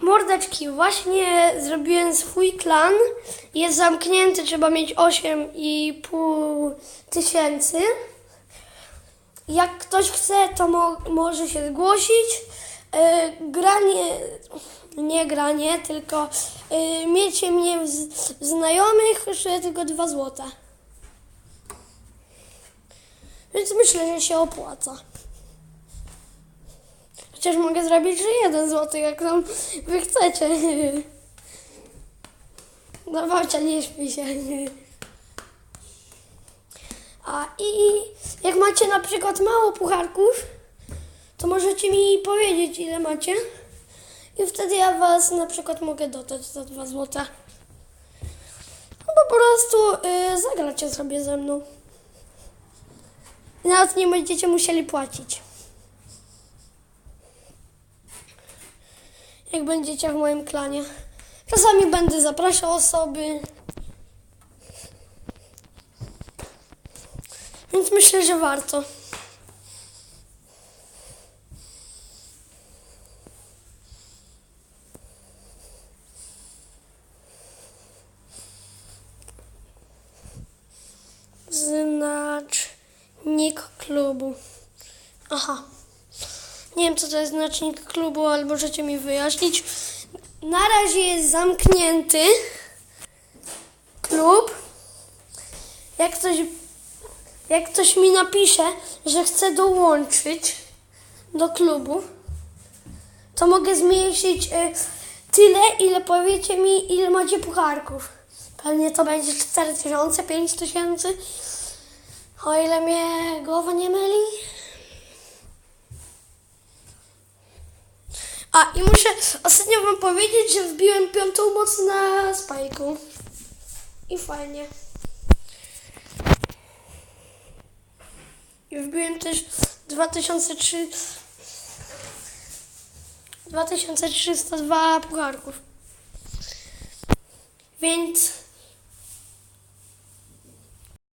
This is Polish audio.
Mordeczki, właśnie zrobiłem swój klan. Jest zamknięty, trzeba mieć 8,5 tysięcy. Jak ktoś chce, to mo- może się zgłosić. E, granie, nie granie, tylko e, miecie mnie w, w znajomych, kosztuje tylko 2 złote. Więc myślę, że się opłaca. Chociaż mogę zrobić, że jeden złoty, jak tam wy chcecie. No babcia, nie śpi się. A i jak macie na przykład mało pucharków, to możecie mi powiedzieć, ile macie. I wtedy ja was na przykład mogę dodać za dwa złote. No po prostu y, zagracie sobie ze mną. Nawet nie będziecie musieli płacić. Jak będziecie w moim klanie. Czasami będę zapraszał osoby. Więc myślę, że warto. Znacznik klubu. Aha. Nie wiem, co to jest znacznik klubu, ale możecie mi wyjaśnić. Na razie jest zamknięty klub. Jak ktoś, jak ktoś mi napisze, że chce dołączyć do klubu, to mogę zmniejszyć y, tyle, ile powiecie mi, ile macie pucharków. Pewnie to będzie 4000, 5000. O ile mnie głowa nie myli. A i muszę ostatnio wam powiedzieć, że wbiłem piątą moc na spajku. I fajnie. I wbiłem też 2003 2302 pucharków. Więc